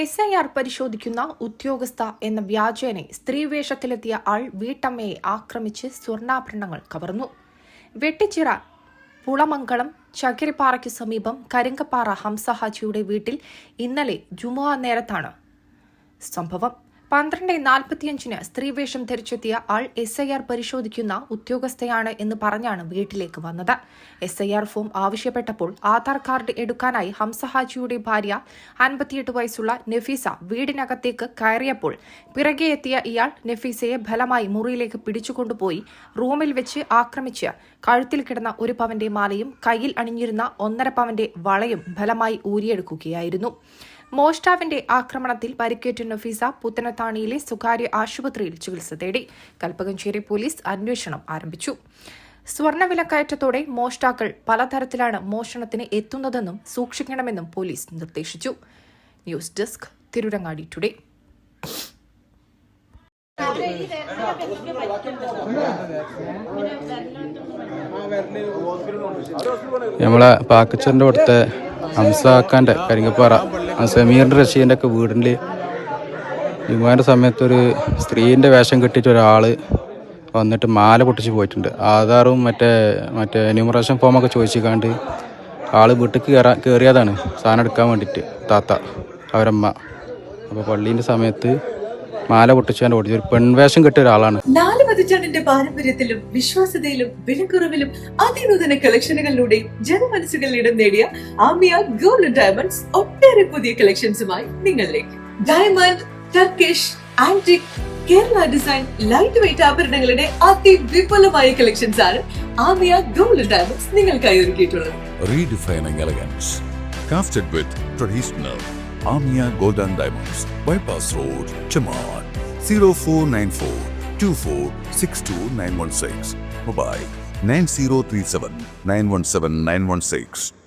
S I R പരിശോധിക്കുന്ന ഉദ്യോഗസ്ഥ എന്ന വ്യാജേനെ സ്ത്രീവേഷത്തിലെത്തിയ ആൾ വീട്ടമ്മയെ ആക്രമിച്ച് സ്വർണാഭരണങ്ങൾ കവർന്നു. വെട്ടിച്ചിറ പുളമംഗളം ചകിരിപ്പാറയ്ക്ക് സമീപം കരിങ്കപ്പാറ ഹംസഹാജിയുടെ വീട്ടിൽ ഇന്നലെ ജുമുഅ നേരത്താണ് സംഭവം. പന്ത്രണ്ട് നാൽപ്പത്തിയഞ്ചിന് സ്ത്രീവേഷം ധരിച്ചെത്തിയ ആൾ എസ് ഐ ആർ പരിശോധിക്കുന്ന ഉദ്യോഗസ്ഥയാണ് എന്ന് പറഞ്ഞാണ് വീട്ടിലേക്ക് വന്നത്. എസ് ഐ ആർ ഫോം ആവശ്യപ്പെട്ടപ്പോൾ ആധാർ കാർഡ് എടുക്കാനായി ഹംസഹാജിയുടെ ഭാര്യ അൻപത്തിയെട്ട് വയസ്സുള്ള നഫീസ വീടിനകത്തേക്ക് കയറിയപ്പോൾ പിറകെ എത്തിയ ഇയാൾ നഫീസയെ ബലമായി മുറിയിലേക്ക് പിടിച്ചുകൊണ്ടുപോയി റൂമിൽ വെച്ച് ആക്രമിച്ച് കഴുത്തിൽ കിടന്ന ഒരു പവന്റെ മാലയും കയ്യിൽ അണിഞ്ഞിരുന്ന ഒന്നര പവന്റെ വളയും ബലമായി ഊരിയെടുക്കുകയായിരുന്നു. മോഷ്ടാവിന്റെ ആക്രമണത്തിൽ പരിക്കേറ്റ നഫീസ പുത്തനത്താണിയിലെ സ്വകാര്യ ആശുപത്രിയിൽ ചികിത്സ തേടി. കൽപ്പകഞ്ചേരി പോലീസ് അന്വേഷണം ആരംഭിച്ചു. സ്വർണവിലക്കയറ്റത്തോടെ മോഷ്ടാക്കൾ പലതരത്തിലാണ് മോഷണത്തിന് എത്തുന്നതെന്നും സൂക്ഷിക്കണമെന്നും പോലീസ് നിർദ്ദേശിച്ചു. News desk Tirurangadi today. നമ്മളെ പാക്കച്ചറിന്റെ അടുത്തെ ഹംസാക്കാന്റെ കരിങ്കപ്പാറ സമീറിന്റെ റഷീന്റെ ഒക്കെ വീടിന്റെ വിമാന സമയത്തൊരു സ്ത്രീന്റെ വേഷം കെട്ടിയിട്ട് ഒരാൾ വന്നിട്ട് മാല പൊട്ടിച്ച് പോയിട്ടുണ്ട്. ആധാറും മറ്റേ മറ്റേ എന്യൂമറേഷൻ ഫോമൊക്കെ ചോദിച്ചിക്കാണ്ട് ആൾ വീട്ടിൽ കയറാൻ കയറിയതാണ് സാധനം എടുക്കാൻ വേണ്ടിയിട്ട്. താത്ത അവരമ്മ. അപ്പോൾ പള്ളീന്റെ സമയത്ത് മാല പൊട്ടിച്ചാൻ ഓടിച്ചു ഒരു പെൺവേഷം കിട്ടിയ ഒരാളാണ്. നാല് പതിറ്റാണ്ടിന്റെ പാരമ്പര്യത്തിലും വിശ്വാസ്യതയിലും വിലക്കുറവിലും അതിനൂതന കളക്ഷനുകളിലൂടെ ജനമനസ്സുകളിൽ ഇടം നേടിയ ആമിയ ഗോൾഡ് ഡയമണ്ട്സ് ഒട്ടേറെ പുതിയ കളക്ഷൻസുമായി നിങ്ങളിലേക്ക്. Diamond Turkish antique Kerala design light weight ആഭരണങ്ങളുടെ അതിവിപുലമായ കളക്ഷൻസ് ആണ് ആമിയ ഗോൾഡ് ഡയമണ്ട്സ് നിങ്ങൾക്കായി ഒരുക്കിയിട്ടുള്ളത്. Redefining elegance. Crafted with traditional Amia Golden and Diamonds, Bypass Road, Chaman, 0494 2462 916. Mobile 9037 917 916.